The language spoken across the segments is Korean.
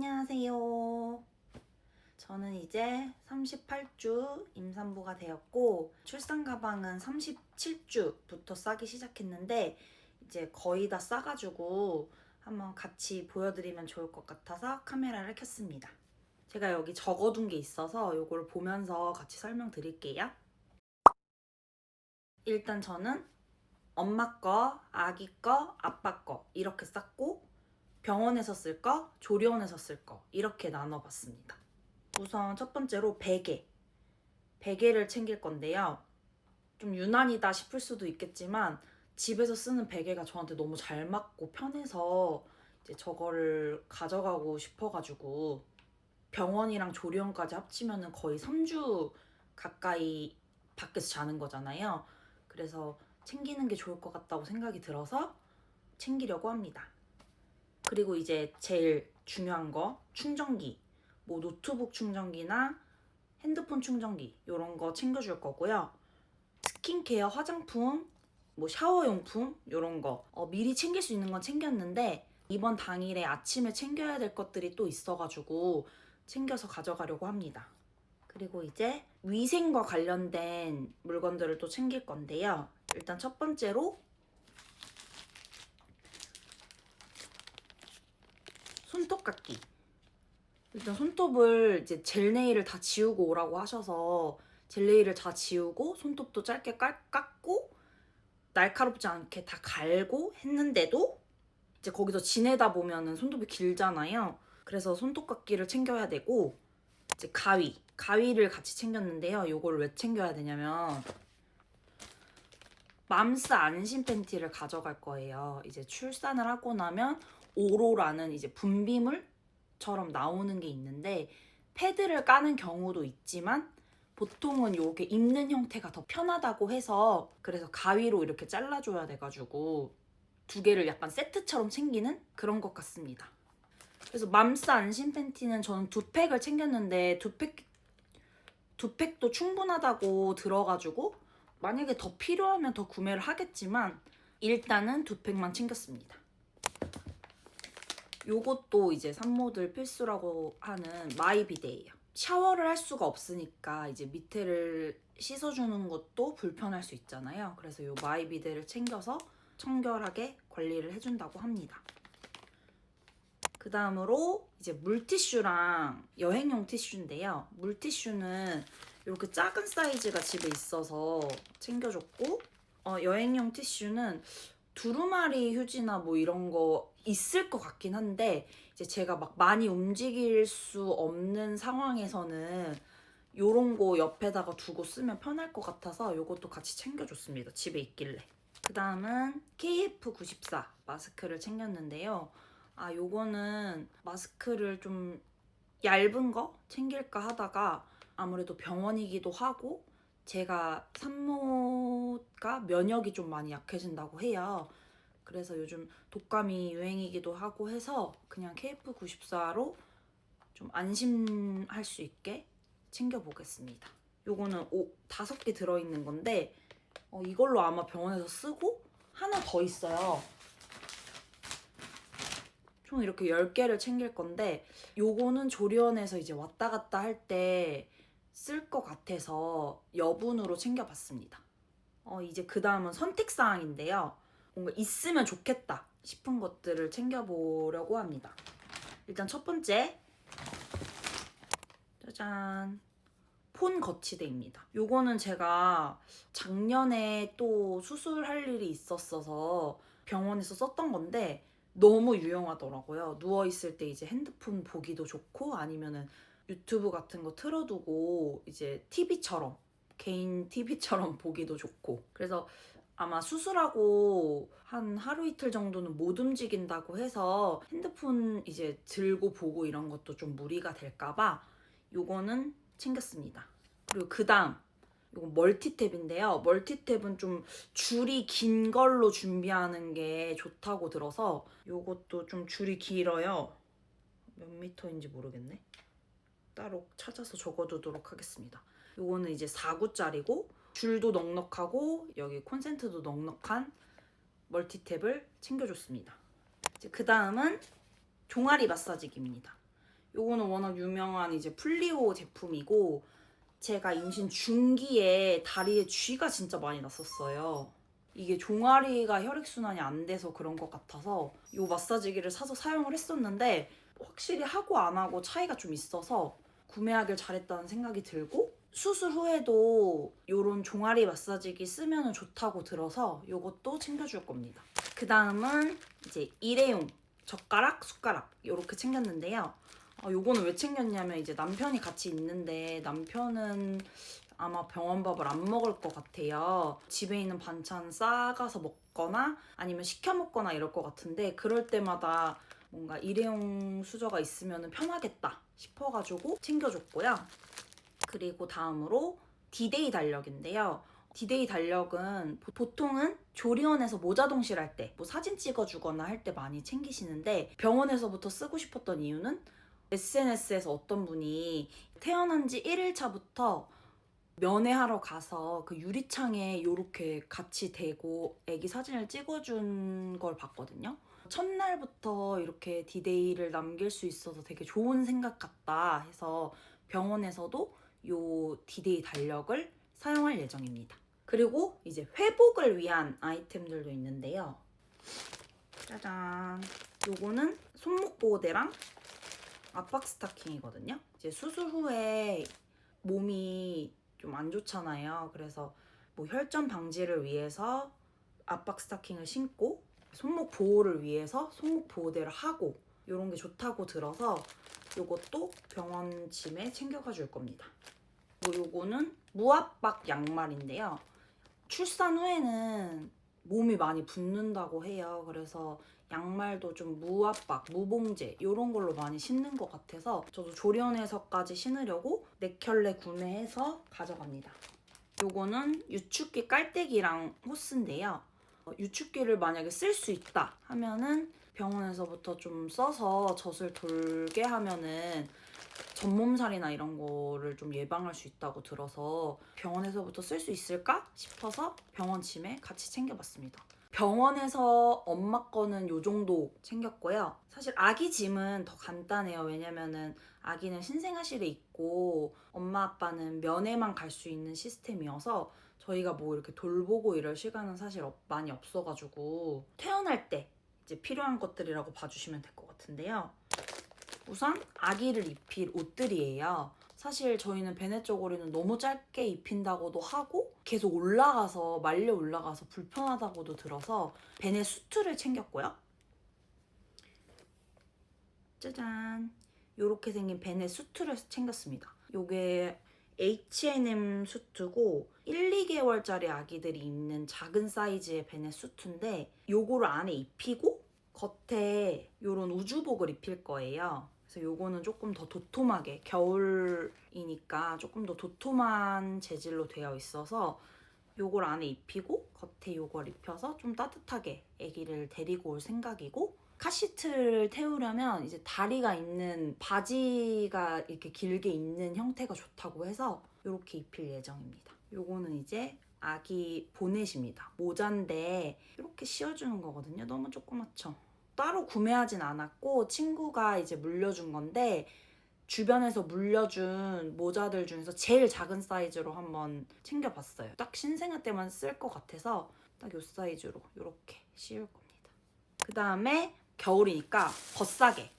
안녕하세요. 저는 이제 38주 임산부가 되었고 출산 가방은 37주부터 싸기 시작했는데 이제 거의 다 싸가지고 한번 같이 보여드리면 좋을 것 같아서 카메라를 켰습니다. 제가 여기 적어둔 게 있어서 이걸 보면서 같이 설명드릴게요. 일단 저는 엄마 거, 아기 거, 아빠 거 이렇게 쌌고 병원에서 쓸 거, 조리원에서 쓸 거 이렇게 나눠봤습니다. 우선 첫 번째로 베개. 베개를 챙길 건데요. 좀 유난이다 싶을 수도 있겠지만 집에서 쓰는 베개가 저한테 너무 잘 맞고 편해서 이제 저거를 가져가고 싶어가지고 병원이랑 조리원까지 합치면은 거의 3주 가까이 밖에서 자는 거잖아요. 그래서 챙기는 게 좋을 것 같다고 생각이 들어서 챙기려고 합니다. 그리고 이제 제일 중요한 거 충전기. 뭐 노트북 충전기나 핸드폰 충전기 이런 거 챙겨줄 거고요. 스킨케어 화장품 뭐 샤워용품 이런 거. 어, 미리 챙길 수 있는 건 챙겼는데 이번 당일에 아침에 챙겨야 될 것들이 또 있어가지고 챙겨서 가져가려고 합니다. 그리고 이제 위생과 관련된 물건들을 또 챙길 건데요. 일단 첫 번째로 손톱깎이. 일단 손톱을 이제 젤 네일을 다 지우고 오라고 하셔서 젤 네일을 다 지우고 손톱도 짧게 깔, 깎고 날카롭지 않게 다 갈고 했는데도 이제 거기서 지내다 보면은 손톱이 길잖아요. 그래서 손톱깎이를 챙겨야 되고 이제 가위, 가위를 같이 챙겼는데요. 요걸 왜 챙겨야 되냐면 맘스 안심 팬티를 가져갈 거예요. 이제 출산을 하고 나면 오로라는 이제 분비물처럼 나오는 게 있는데 패드를 까는 경우도 있지만 보통은 요게 입는 형태가 더 편하다고 해서 그래서 가위로 이렇게 잘라줘야 돼가지고 두 개를 약간 세트처럼 챙기는 그런 것 같습니다. 그래서 맘스 안심 팬티는 저는 두 팩을 챙겼는데 두 팩, 두 팩도 충분하다고 들어가지고 만약에 더 필요하면 더 구매를 하겠지만 일단은 두 팩만 챙겼습니다. 요것도 이제 산모들 필수라고 하는 마이비데예요. 샤워를 할 수가 없으니까 이제 밑에를 씻어주는 것도 불편할 수 있잖아요. 그래서 요 마이비데를 챙겨서 청결하게 관리를 해준다고 합니다. 그 다음으로 이제 물티슈랑 여행용 티슈인데요. 물티슈는 이렇게 작은 사이즈가 집에 있어서 챙겨줬고 어, 여행용 티슈는 두루마리 휴지나 뭐 이런 거 있을 것 같긴 한데 이제 제가 막 많이 움직일 수 없는 상황에서는 요런 거 옆에다가 두고 쓰면 편할 것 같아서 요것도 같이 챙겨줬습니다. 집에 있길래. 그 다음은 KF94 마스크를 챙겼는데요. 아, 요거는 마스크를 좀 얇은 거 챙길까 하다가 아무래도 병원이기도 하고 제가 산모가 면역이 좀 많이 약해진다고 해요. 그래서 요즘 독감이 유행이기도 하고 해서 그냥 KF94로 좀 안심할 수 있게 챙겨보겠습니다. 요거는 오, 다섯 개 들어있는 건데 어, 이걸로 아마 병원에서 쓰고 하나 더 있어요. 총 이렇게 10개를 챙길 건데 요거는 조리원에서 이제 왔다 갔다 할 때 쓸 것 같아서 여분으로 챙겨봤습니다. 어, 이제 그 다음은 선택사항인데요. 뭔가 있으면 좋겠다 싶은 것들을 챙겨보려고 합니다. 일단 첫 번째 짜잔 폰 거치대입니다. 요거는 제가 작년에 또 수술할 일이 있었어서 병원에서 썼던 건데 너무 유용하더라고요. 누워있을 때 이제 핸드폰 보기도 좋고 아니면은 유튜브 같은 거 틀어두고 이제 TV처럼 개인 TV처럼 보기도 좋고 그래서 아마 수술하고 한 하루 이틀 정도는 못 움직인다고 해서 핸드폰 이제 들고 보고 이런 것도 좀 무리가 될까봐 요거는 챙겼습니다. 그리고 그 다음 요거 멀티탭인데요. 멀티탭은 좀 줄이 긴 걸로 준비하는 게 좋다고 들어서 요것도 좀 줄이 길어요. 몇 미터인지 모르겠네. 따로 찾아서 적어두도록 하겠습니다. 요거는 이제 4구짜리고 줄도 넉넉하고 여기 콘센트도 넉넉한 멀티탭을 챙겨줬습니다. 이제 그 다음은 종아리 마사지기입니다. 요거는 워낙 유명한 이제 플리오 제품이고 제가 임신 중기에 다리에 쥐가 진짜 많이 났었어요. 이게 종아리가 혈액순환이 안 돼서 그런 것 같아서 요 마사지기를 사서 사용을 했었는데 확실히 하고 안 하고 차이가 좀 있어서 구매하길 잘했다는 생각이 들고 수술 후에도 요런 종아리 마사지기 쓰면 좋다고 들어서 요것도 챙겨줄 겁니다. 그 다음은 이제 일회용 젓가락, 숟가락 요렇게 챙겼는데요. 아, 요거는 왜 챙겼냐면 이제 남편이 같이 있는데 남편은 아마 병원 밥을 안 먹을 것 같아요. 집에 있는 반찬 싸가서 먹거나 아니면 시켜 먹거나 이럴 것 같은데 그럴 때마다 뭔가 일회용 수저가 있으면 편하겠다 싶어가지고 챙겨줬고요. 그리고 다음으로 디데이 달력인데요. 디데이 달력은 보- 보통은 조리원에서 모자 동실 할 때, 뭐 사진 찍어주거나 할 때 많이 챙기시는데 병원에서부터 쓰고 싶었던 이유는 SNS에서 어떤 분이 태어난 지 1일차부터 면회하러 가서 그 유리창에 이렇게 같이 대고 애기 사진을 찍어준 걸 봤거든요. 첫날부터 이렇게 디데이를 남길 수 있어서 되게 좋은 생각 같다 해서 병원에서도 요 디데이 달력을 사용할 예정입니다. 그리고 이제 회복을 위한 아이템들도 있는데요. 짜잔. 요거는 손목 보호대랑 압박 스타킹이거든요. 이제 수술 후에 몸이 좀 안 좋잖아요. 그래서 뭐 혈전 방지를 위해서 압박 스타킹을 신고 손목 보호를 위해서 손목 보호대를 하고 이런 게 좋다고 들어서 요것도 병원 짐에 챙겨가 줄 겁니다. 뭐 요거는 무압박 양말인데요. 출산 후에는 몸이 많이 붓는다고 해요. 그래서 양말도 좀 무압박, 무봉제 이런 걸로 많이 신는 것 같아서 저도 조련에서까지 신으려고 네 켤레 구매해서 가져갑니다. 요거는 유축기 깔때기랑 호스인데요. 어, 유축기를 만약에 쓸 수 있다 하면은 병원에서부터 좀 써서 젖을 돌게 하면은 전몸살이나 이런 거를 좀 예방할 수 있다고 들어서 병원에서부터 쓸 수 있을까 싶어서 병원 짐에 같이 챙겨봤습니다. 병원에서 엄마 거는 요 정도 챙겼고요. 사실 아기 짐은 더 간단해요. 왜냐면은 아기는 신생아실에 있고 엄마 아빠는 면회만 갈 수 있는 시스템이어서 저희가 뭐 이렇게 돌보고 이럴 시간은 사실 없- 많이 없어가지고 태어날 때 이제 필요한 것들이라고 봐주시면 될 것 같은데요. 우선 아기를 입힐 옷들이에요. 사실 저희는 베네 쪼고리는 너무 짧게 입힌다고도 하고 계속 올라가서 말려 올라가서 불편하다고도 들어서 베네 수트를 챙겼고요. 짜잔. 요렇게 생긴 베네 수트를 챙겼습니다. 요게 H&M 수트고 1, 2개월짜리 아기들이 입는 작은 사이즈의 베네 수트인데 요거를 안에 입히고 겉에 요런 우주복을 입힐 거예요. 그래서 요거는 조금 더 도톰하게 겨울이니까 조금 더 도톰한 재질로 되어 있어서 요걸 안에 입히고 겉에 요걸 입혀서 좀 따뜻하게 아기를 데리고 올 생각이고 카시트를 태우려면 이제 다리가 있는 바지가 이렇게 길게 있는 형태가 좋다고 해서 이렇게 입힐 예정입니다. 요거는 이제 아기 보넷입니다. 모자인데 이렇게 씌워주는 거거든요. 너무 조그맣죠? 따로 구매하진 않았고 친구가 이제 물려준 건데 주변에서 물려준 모자들 중에서 제일 작은 사이즈로 한번 챙겨봤어요. 딱 신생아 때만 쓸 것 같아서 딱 요 사이즈로 이렇게 씌울 겁니다. 그 다음에 겨울이니까 겉사계.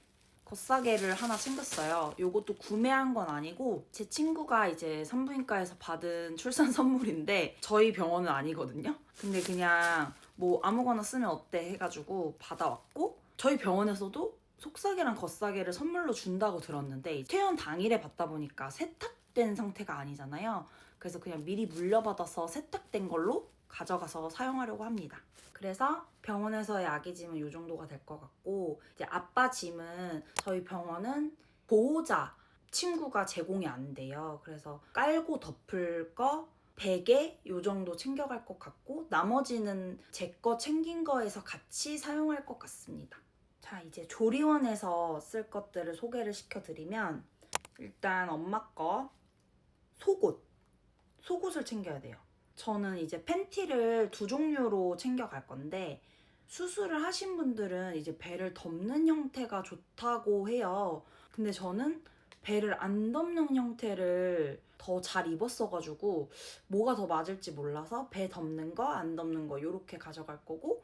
겉사계를 하나 챙겼어요. 요것도 구매한 건 아니고 제 친구가 이제 산부인과에서 받은 출산 선물인데 저희 병원은 아니거든요. 근데 그냥 뭐 아무거나 쓰면 어때 해가지고 받아왔고 저희 병원에서도 속사계랑 겉사계를 선물로 준다고 들었는데 퇴원 당일에 받다 보니까 세탁된 상태가 아니잖아요. 그래서 그냥 미리 물려받아서 세탁된 걸로 가져가서 사용하려고 합니다. 그래서 병원에서의 아기 짐은 이 정도가 될 것 같고 이제 아빠 짐은 저희 병원은 보호자 친구가 제공이 안 돼요. 그래서 깔고 덮을 거 베개 요 정도 챙겨갈 것 같고 나머지는 제 거 챙긴 거에서 같이 사용할 것 같습니다. 자 이제 조리원에서 쓸 것들을 소개를 시켜드리면 일단 엄마 거 속옷 속옷을 챙겨야 돼요. 저는 이제 팬티를 두 종류로 챙겨갈 건데 수술을 하신 분들은 이제 배를 덮는 형태가 좋다고 해요. 근데 저는 배를 안 덮는 형태를 더 잘 입었어가지고 뭐가 더 맞을지 몰라서 배 덮는 거, 안 덮는 거 이렇게 가져갈 거고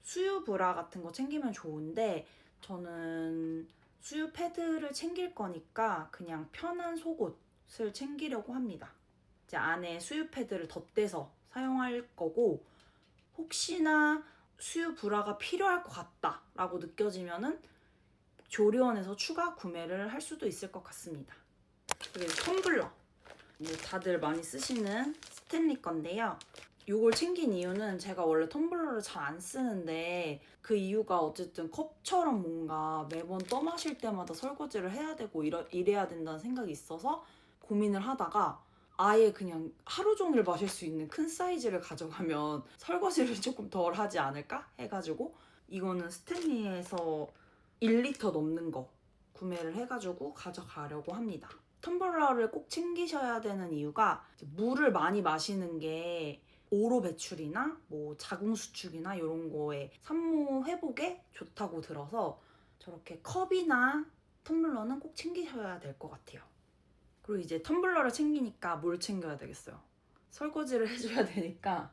수유 브라 같은 거 챙기면 좋은데 저는 수유 패드를 챙길 거니까 그냥 편한 속옷을 챙기려고 합니다. 이제 안에 수유 패드를 덧대서 사용할 거고 혹시나 수유 브라가 필요할 것 같다라고 느껴지면은 조리원에서 추가 구매를 할 수도 있을 것 같습니다. 그리고 텀블러. 뭐 다들 많이 쓰시는 스탠리 건데요. 이걸 챙긴 이유는 제가 원래 텀블러를 잘 안 쓰는데 그 이유가 어쨌든 컵처럼 뭔가 매번 떠마실 때마다 설거지를 해야 되고 이러, 이래야 된다는 생각이 있어서 고민을 하다가 아예 그냥 하루 종일 마실 수 있는 큰 사이즈를 가져가면 설거지를 조금 덜 하지 않을까 해가지고 이거는 스탠리에서 1리터 넘는 거 구매를 해가지고 가져가려고 합니다. 텀블러를 꼭 챙기셔야 되는 이유가 물을 많이 마시는 게 오로 배출이나 뭐 자궁 수축이나 이런 거에 산모 회복에 좋다고 들어서 저렇게 컵이나 텀블러는 꼭 챙기셔야 될 것 같아요. 그리고 이제 텀블러를 챙기니까 뭘 챙겨야 되겠어요. 설거지를 해줘야 되니까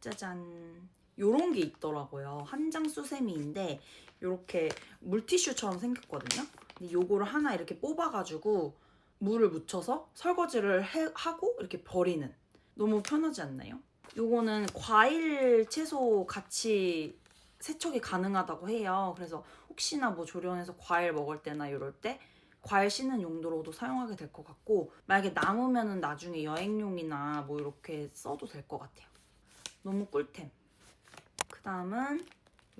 짜잔 요런 게 있더라고요. 한 장 수세미인데 요렇게 물티슈처럼 생겼거든요. 근데 요거를 하나 이렇게 뽑아가지고 물을 묻혀서 설거지를 해- 하고 이렇게 버리는 너무 편하지 않나요? 요거는 과일 채소 같이 세척이 가능하다고 해요. 그래서 혹시나 뭐 조리원에서 과일 먹을 때나 이럴 때 과일 씻는 용도로도 사용하게 될 것 같고 만약에 남으면은 나중에 여행용이나 뭐 이렇게 써도 될 것 같아요. 너무 꿀템. 그 다음은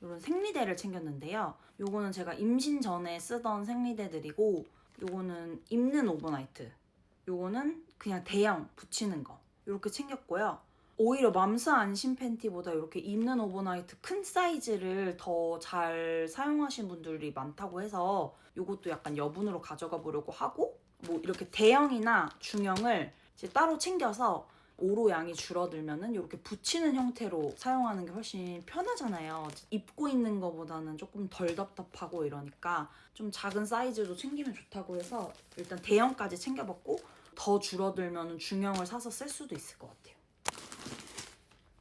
이런 생리대를 챙겼는데요. 요거는 제가 임신 전에 쓰던 생리대들이고 요거는 입는 오버나이트. 요거는 그냥 대형 붙이는 거. 이렇게 챙겼고요. 오히려 맘스 안심 팬티보다 이렇게 입는 오버나이트 큰 사이즈를 더 잘 사용하신 분들이 많다고 해서 이것도 약간 여분으로 가져가 보려고 하고 뭐 이렇게 대형이나 중형을 이제 따로 챙겨서 오로 양이 줄어들면은 이렇게 붙이는 형태로 사용하는 게 훨씬 편하잖아요. 입고 있는 것보다는 조금 덜 답답하고 이러니까 좀 작은 사이즈도 챙기면 좋다고 해서 일단 대형까지 챙겨봤고 더 줄어들면 중형을 사서 쓸 수도 있을 것 같아요.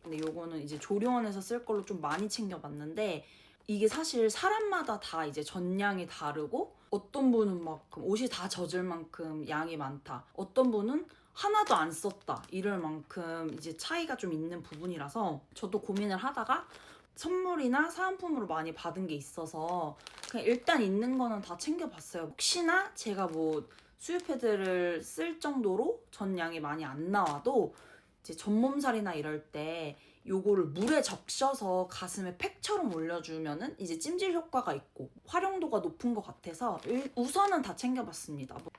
근데 요거는 이제 조리원에서 쓸 걸로 좀 많이 챙겨봤는데 이게 사실 사람마다 다 이제 전량이 다르고 어떤 분은 막 옷이 다 젖을 만큼 양이 많다. 어떤 분은 하나도 안 썼다. 이럴 만큼 이제 차이가 좀 있는 부분이라서 저도 고민을 하다가 선물이나 사은품으로 많이 받은 게 있어서 그냥 일단 있는 거는 다 챙겨봤어요. 혹시나 제가 뭐 수유 패드를 쓸 정도로 전량이 많이 안 나와도 이제 전몸살이나 이럴 때 요거를 물에 적셔서 가슴에 팩처럼 올려주면은 이제 찜질 효과가 있고 활용도가 높은 것 같아서 일- 우선은 다 챙겨봤습니다. 뭐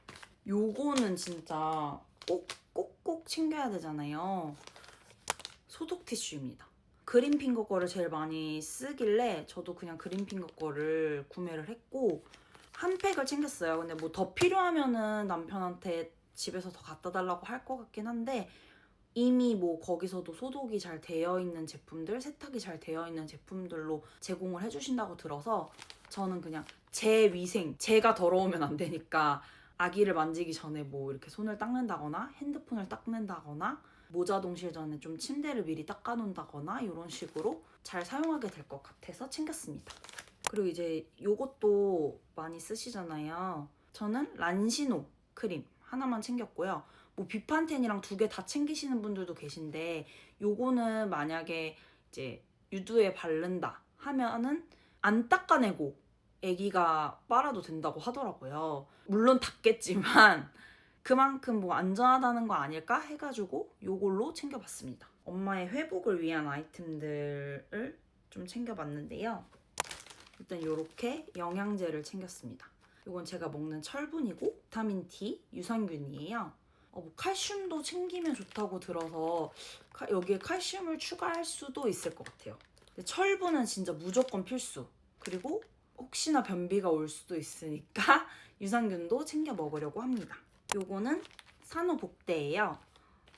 요거는 진짜 꼭 꼭꼭 챙겨야 되잖아요. 소독 티슈입니다. 그린핑거 거를 제일 많이 쓰길래 저도 그냥 그린핑거 거를 구매를 했고 한 팩을 챙겼어요. 근데 뭐 더 필요하면은 남편한테 집에서 더 갖다 달라고 할 것 같긴 한데 이미 뭐 거기서도 소독이 잘 되어 있는 제품들, 세탁이 잘 되어 있는 제품들로 제공을 해주신다고 들어서 저는 그냥 제 위생, 제가 더러우면 안 되니까 아기를 만지기 전에 뭐 이렇게 손을 닦는다거나 핸드폰을 닦는다거나 모자 동실 전에 좀 침대를 미리 닦아놓는다거나 이런 식으로 잘 사용하게 될 것 같아서 챙겼습니다. 그리고 이제 요것도 많이 쓰시잖아요. 저는 란시노 크림 하나만 챙겼고요. 뭐 비판텐이랑 두 개 다 챙기시는 분들도 계신데 요거는 만약에 이제 유두에 바른다 하면은 안 닦아내고 아기가 빨아도 된다고 하더라고요. 물론 닦겠지만 그만큼 뭐 안전하다는 거 아닐까 해가지고 요걸로 챙겨봤습니다. 엄마의 회복을 위한 아이템들을 좀 챙겨봤는데요. 일단 이렇게 영양제를 챙겼습니다. 이건 제가 먹는 철분이고 비타민 D, 유산균이에요. 어, 뭐 칼슘도 챙기면 좋다고 들어서 카- 여기에 칼슘을 추가할 수도 있을 것 같아요. 철분은 진짜 무조건 필수. 그리고 혹시나 변비가 올 수도 있으니까 유산균도 챙겨 먹으려고 합니다. 요거는 산호복대예요.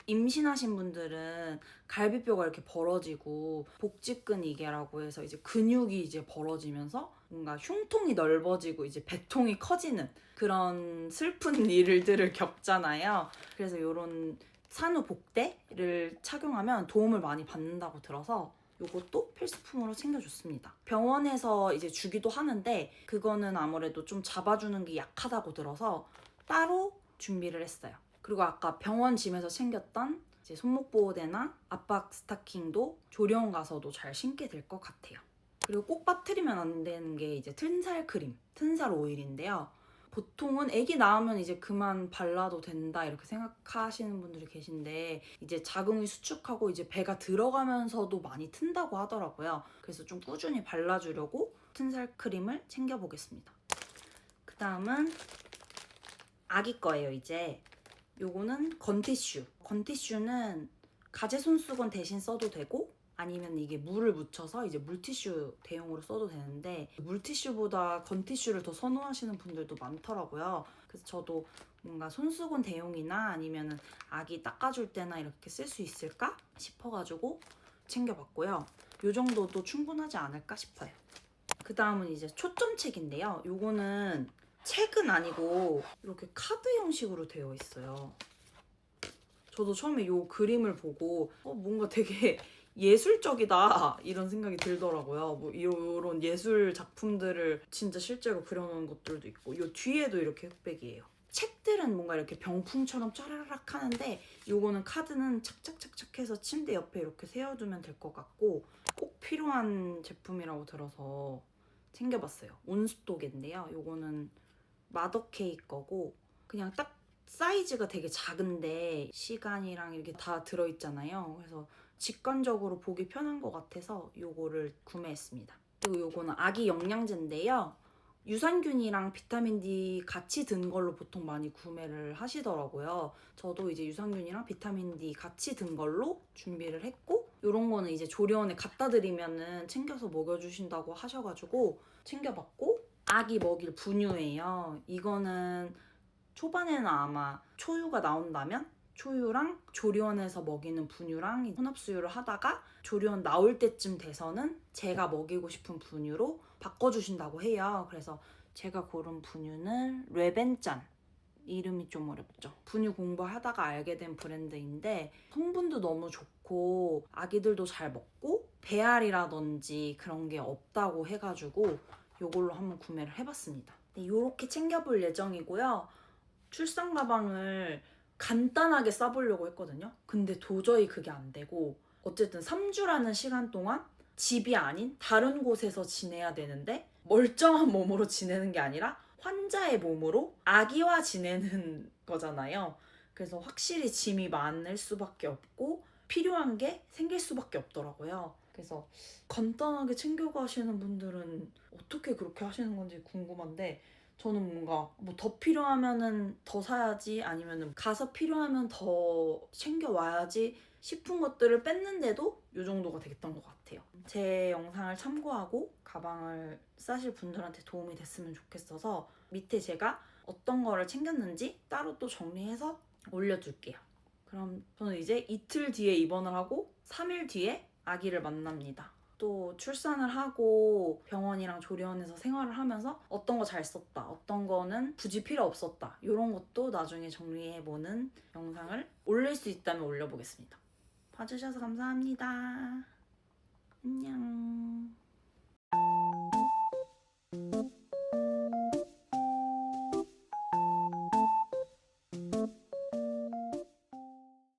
임신하신 분들은 갈비뼈가 이렇게 벌어지고 복직근 이개라고 해서 이제 근육이 이제 벌어지면서 뭔가 흉통이 넓어지고 이제 배통이 커지는 그런 슬픈 일들을 겪잖아요. 그래서 이런 산후 복대를 착용하면 도움을 많이 받는다고 들어서 요것도 필수품으로 챙겨줬습니다. 병원에서 이제 주기도 하는데 그거는 아무래도 좀 잡아주는 게 약하다고 들어서 따로 준비를 했어요. 그리고 아까 병원 짐에서 챙겼던 이제 손목 보호대나 압박 스타킹도 조령 가서도 잘 신게 될 것 같아요. 그리고 꼭 빠뜨리면 안 되는 게 이제 튼살 크림, 튼살 오일인데요. 보통은 아기 낳으면 이제 그만 발라도 된다 이렇게 생각하시는 분들이 계신데 이제 자궁이 수축하고 이제 배가 들어가면서도 많이 튼다고 하더라고요. 그래서 좀 꾸준히 발라주려고 튼살 크림을 챙겨보겠습니다. 그 다음은 아기 거예요 이제. 요거는 건티슈. 건티슈는 가제 손수건 대신 써도 되고 아니면 이게 물을 묻혀서 이제 물티슈 대용으로 써도 되는데 물티슈보다 건티슈를 더 선호하시는 분들도 많더라고요. 그래서 저도 뭔가 손수건 대용이나 아니면 아기 닦아줄 때나 이렇게 쓸 수 있을까 싶어가지고 챙겨봤고요. 요 정도도 충분하지 않을까 싶어요. 그 다음은 이제 초점책인데요. 요거는 책은 아니고 이렇게 카드 형식으로 되어 있어요. 저도 처음에 요 그림을 보고 어, 뭔가 되게 예술적이다 이런 생각이 들더라고요. 뭐 이런 예술 작품들을 진짜 실제로 그려놓은 것들도 있고 요 뒤에도 이렇게 흑백이에요. 책들은 뭔가 이렇게 병풍처럼 짜라락 하는데 요거는 카드는 착착착착 해서 침대 옆에 이렇게 세워두면 될 것 같고 꼭 필요한 제품이라고 들어서 챙겨봤어요. 온수도개인데요. 요거는 마더케이 거고 그냥 딱 사이즈가 되게 작은데 시간이랑 이렇게 다 들어있잖아요. 그래서 직관적으로 보기 편한 것 같아서 요거를 구매했습니다. 그리고 요거는 아기 영양제인데요. 유산균이랑 비타민 D 같이 든 걸로 보통 많이 구매를 하시더라고요. 저도 이제 유산균이랑 비타민 D 같이 든 걸로 준비를 했고 요런 거는 이제 조리원에 갖다 드리면은 챙겨서 먹여주신다고 하셔가지고 챙겨봤고 아기 먹일 분유예요. 이거는 초반에는 아마 초유가 나온다면 초유랑 조리원에서 먹이는 분유랑 혼합 수유를 하다가 조리원 나올 때쯤 돼서는 제가 먹이고 싶은 분유로 바꿔주신다고 해요. 그래서 제가 고른 분유는 레벤짠. 이름이 좀 어렵죠. 분유 공부하다가 알게 된 브랜드인데 성분도 너무 좋고 아기들도 잘 먹고 배알이라든지 그런 게 없다고 해가지고 이걸로 한번 구매를 해봤습니다. 이렇게 챙겨볼 예정이고요. 출산 가방을 간단하게 싸보려고 했거든요. 근데 도저히 그게 안 되고 어쨌든 3주라는 시간 동안 집이 아닌 다른 곳에서 지내야 되는데 멀쩡한 몸으로 지내는 게 아니라 환자의 몸으로 아기와 지내는 거잖아요. 그래서 확실히 짐이 많을 수밖에 없고 필요한 게 생길 수밖에 없더라고요. 그래서 간단하게 챙겨가시는 분들은 어떻게 그렇게 하시는 건지 궁금한데 저는 뭔가 뭐 더 필요하면은 더 사야지 아니면은 가서 필요하면 더 챙겨 와야지 싶은 것들을 뺐는데도 이 정도가 되겠던 것 같아요. 제 영상을 참고하고 가방을 싸실 분들한테 도움이 됐으면 좋겠어서 밑에 제가 어떤 거를 챙겼는지 따로 또 정리해서 올려둘게요. 그럼 저는 이제 이틀 뒤에 입원을 하고 3일 뒤에 아기를 만납니다. 또 출산을 하고 병원이랑 조리원에서 생활을 하면서 어떤 거 잘 썼다, 어떤 거는 굳이 필요 없었다 이런 것도 나중에 정리해보는 영상을 올릴 수 있다면 올려보겠습니다. 봐주셔서 감사합니다. 안녕.